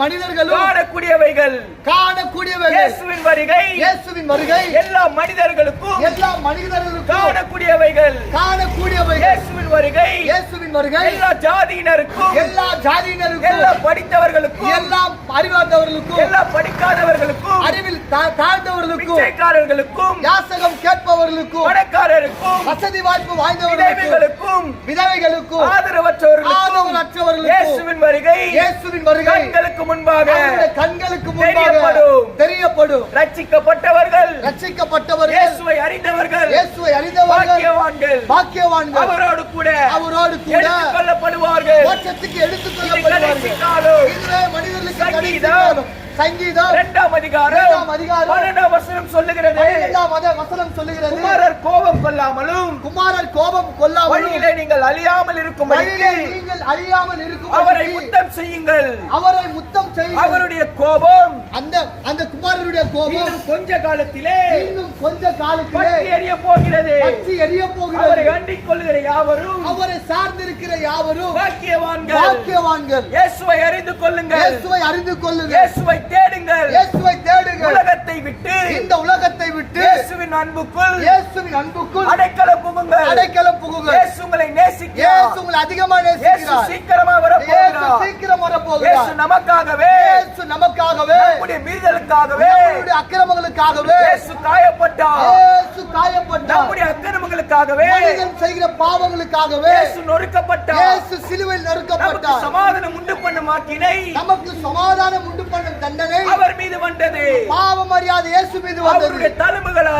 மனிதர்களும் காணக்கூடியவைகள். காணக்கூடியவைகள். இயேசுவின் வருகை. இயேசுவின் வருகை. எல்லா மனிதர்களுக்கும் எல்லா மனிதர்களுக்கும் காணக்கூடியவைகள். காணக்கூடியவைகள். இயேசுவின் வருகை. இயேசுவின் வருகை. எல்லா ஜாதியினருக்கும் எல்லா ஜாதியினருக்கும். எல்லா படித்தவர்களுக்கும் எல்லா அறிவார்ந்தவர்களுக்கும். எல்லா படிக்காதவர்களுக்கும் அறிவில் தாழ்ந்தவர்களுக்கும். பிச்சைக்காரர்களுக்கும் யாசகம் கேட்பவர்களுக்கும். பணக்காரருக்கும் வசதி வாய்ப்பு வாய்ந்தவர்களுக்கும். விதவைகளுக்கும் விதவைகளுக்கும். ஆதரவற்றவர்களுக்கும் ஆதரவற்றவர்களுக்கும். இயேசுவின் வருகை. இயேசுவின் வருகை. கண்களுக்கு முன்பாக கண்களுக்கு முன்பாக தெரியப்படும். ரட்சிக்கப்பட்டவர்கள். ரட்சிக்கப்பட்டவர்கள். இயேசுவை அறிந்தவர்கள். இயேசுவை அறிந்தவர்கள். பாக்கியவான்கள். பாக்கியவான்கள். அவரோடு கூட அவரோடு கூட எடுத்துக் கொள்ளப்படுவார்கள். மோட்சத்துக்கு எடுத்துக் இது கொள்ளப்படுவார்கள். கடைசி காலம். இதுவே மனிதர்களுக்கு சங்கீதம். சங்கீதம். இரண்டாம் அதிகாரம். இரண்டாம் அதிகாரம். பன்னெண்டாம் வசனம் சொல்லுகிறது. பன்னிரெண்டாம் வத- வசனம் சொல்லுகிறது. குமாரர் கோபம் கொள்ளாமலும் குமாரர் கோபம் வழியிலே நீங்கள் அழியாமல் இருக்கும் நீங்கள் அழியாமல் இருக்கும் அவரை முத்தம் செய்யுங்கள். அவரை முத்தம் செய்து அவருடைய கோபம் அந்த அந்த குமாரருடைய கோபம் கொஞ்ச காலத்திலே இன்னும் கொஞ்ச காலத்திலே எறிய போகிறது. பற்றி எரிய அவரை போகிறது அண்டிக் கொள்கிற யாவரும் அவரை சார்ந்திருக்கிற யாவரும் பாக்கியவான்கள். பாக்கியவான்கள். இயேசுவை அறிந்து கொள்ளுங்கள். இயேசுவை அறிந்து கொள்ளுங்கள். இயேசுவை தேடுங்கள். இயேசுவை தேடுங்கள். உலகத்தை விட்டு இந்த உலகத்தை விட்டு இயேசுவின் அன்புக்குள் இயேசுவின் அன்புக்குள் அடைக்கலம் புகுங்கள். அடைக்கலம் புகுங்கள். இயேசு உங்களை இயேசு நேசிக்கிறார் உங்களை அதிகமா இயேசு நேசிக்கிறார். சீக்கிரமா இயேசு வரப்போகிறார் சீக்கிரம் வர இயேசு போகிறார் நமக்காகவே இயேசு நமக்காகவே நம்முடைய மீறுதலுக்காகவே நம்முடைய அக்கிரமங்களுக்காகவே இயேசு காயப்பட்டார். இயேசு காயப்பட்டார். நம்முடைய அக்கிரமங்களுக்காகவே மனிதன் செய்கிற பாவங்களுக்காகவே இயேசு நொறுக்கப்பட்டார். இயேசு சிலுவையில் நறுக்கப்பட்டார். சமாதானம் உண்டு பண்ண மாக்கினை நமக்கு சமாதானம் உண்டு பண்ணும் தண்டனை. அவர் மீது வந்தது. பாவம் அறியாத இயேசு மீது அவருடைய வந்தது தழும்புகளாலே இயேசுவின்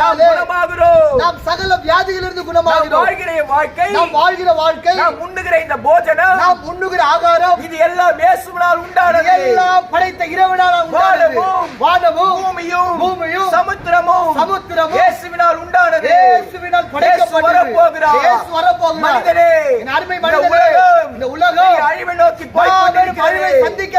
நாம் குணமாகிறோம். நாம் சகல வியாதிகளிலிருந்து நாம் குணமாகிறோம். வாழ்கிற வாழ்க்கை நாம் வாழ்கிற வாழ்க்கை நாம் உண்ணுகிற இந்த போஜனம் நாம் உண்ணுகிற ஆகாரம் இது எல்லாம் இயேசுவினால் உண்டானது. எல்லாம் படைத்த இறைவனால் உண்டானது. வானமும், பூமியும் பூமியும் சமுத்திரமும் சமுத்திரமும் இயேசுவினால் உண்டானது. இயேசுவினால் இயேசு படைக்கப்பட்டது வரப்போகிறார். இயேசு வரப்போகிறார். மனிதனே என் அருமை இந்த மனிதனே அழிவை சந்திக்க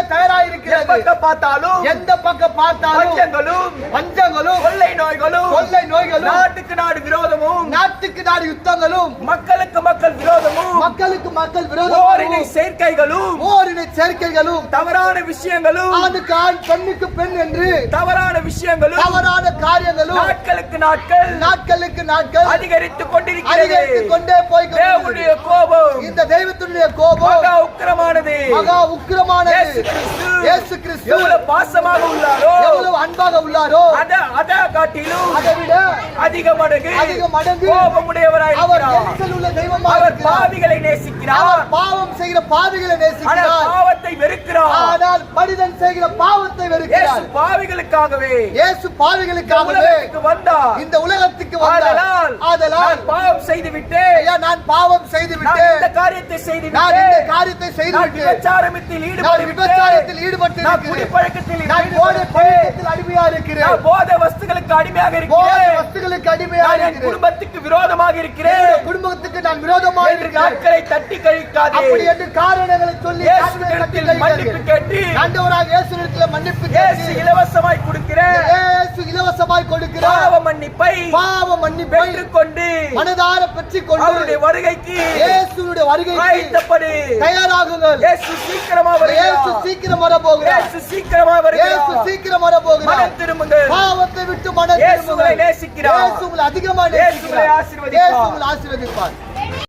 பக்கம் பார்த்தாலும் எந்த பக்கம் பார்த்தாலும் பஞ்சங்களும் பஞ்சங்களும் கொள்ளை நோய்களும் கொள்ளை நோய்களும் நாட்டுக்கு நாடு விரோதமும் நாட்டுக்கு நாடு யுத்தங்களும் மக்களுக்கு மக்கள் விரோதமும் மக்களுக்கு மக்கள் ஓரினை விரோதமும் சேர்க்கைகளும் ஓரின சேர்க்கைகளும் தவறான விஷயங்களும் ஆணுக்கு ஆண் பெண்ணுக்கு பெண் என்று தவறான விஷயங்களும் தவறான காரியங்களும் நாட்களுக்கு நாட்கள் நாட்களுக்கு நாட்கள் அதிகரித்துக் கொண்டிருக்கிறது. அதிகரித்துக் கொண்டே போய் கோபம் இந்த தெய்வத்தினுடைய கோபம் மகா உக்கிரமானது. இயேசு கிறிஸ்து இயேசு எவ்வளவு பாசமாக உள்ளாரோ எவ்வளவு அன்பாக உள்ளாரோ அத அத காட்டிலும் அதை விட அதிக மடங்கு அதிக மடங்கு கோபமுடையவராய் அவர் எரிச்சல் உள்ள தெய்வமாக அவர் பாவிகளை நேசிக்கிறார். அவர் பாவம் செய்கிற பாவிகளை நேசிக்கிறார். பாவத்தை வெறுக்கிறார். ஆனால் மனிதன் செய்கிற பாவத்தை இயேசு வெறுக்கிறார் பாவிகளுக்காகவே இயேசு பாவிகளுக்காகவே வந்தார். இந்த உலகத்துக்கு வந்தார். ஆதலால் பாவம் செய்து விட்டேன் ஐயா நான் பாவம் செய்து விட்டேன் இந்த காரியத்தை செய்து நான் இந்த விட்டேன் காரியத்தை செய்து விட்டேன் விபச்சாரத்தில் ஈடுபட்டு விபச்சாரத்தில் ஈடுபட்டு நான் இருக்கிறேன் குடிப்பழக்கத்தில் நான் ஈடுபட்டு போதை பழக்கத்தில் அடிமையா இருக்கிறேன். நான் போதை வஸ்துகளுக்கு அடிமையாக போதை இருக்கிறேன். வஸ்துகளுக்கு அடிமையா நான் என் இருக்கிறேன். குடும்பத்துக்கு விரோதமாக இருக்கிறேன். என்னுடைய குடும்பத்துக்கு நான் விரோதமா என்று இருக்கிறேன். நாட்களை தட்டி கழிக்காதே. அப்படி என்று காரணங்களை சொல்லி இயேசுவிடத்தில் மன்னிப்பு. கேட்டு. ஆண்டவராக இயேசுவிடத்துல மன்னிப்பு கேட்டு. இலவசமாய் கொடுக்கிறேன். இயேசு இலவசமாய் கொடுக்கிறார் பாவ மன்னிப்பை பாவ மன்னிப்பை பெற்றுக்கொண்டு மனதார கொண்டு அவருடைய வருகைக்கு வருகைக்கு ஆயத்தப்படு தயாராகுங்கள். இயேசு சீக்கிரமா இயேசு வருகிறார் சீக்கிரம் வர போகிறார் இயேசு சீக்கிரமா இயேசு வருகிறார் சீக்கிரம் வர போகிறார் மனம் திரும்புங்கள். பாவத்தை விட்டு மனம் இயேசு உங்களை திரும்புங்கள். நேசிக்கிறார். இயேசு உங்களை அதிகமா இயேசு உங்களை நேசிக்கிறார். ஆசீர்வதிப்பார். இயேசு உங்களை ஆசீர்வதிப்பார்.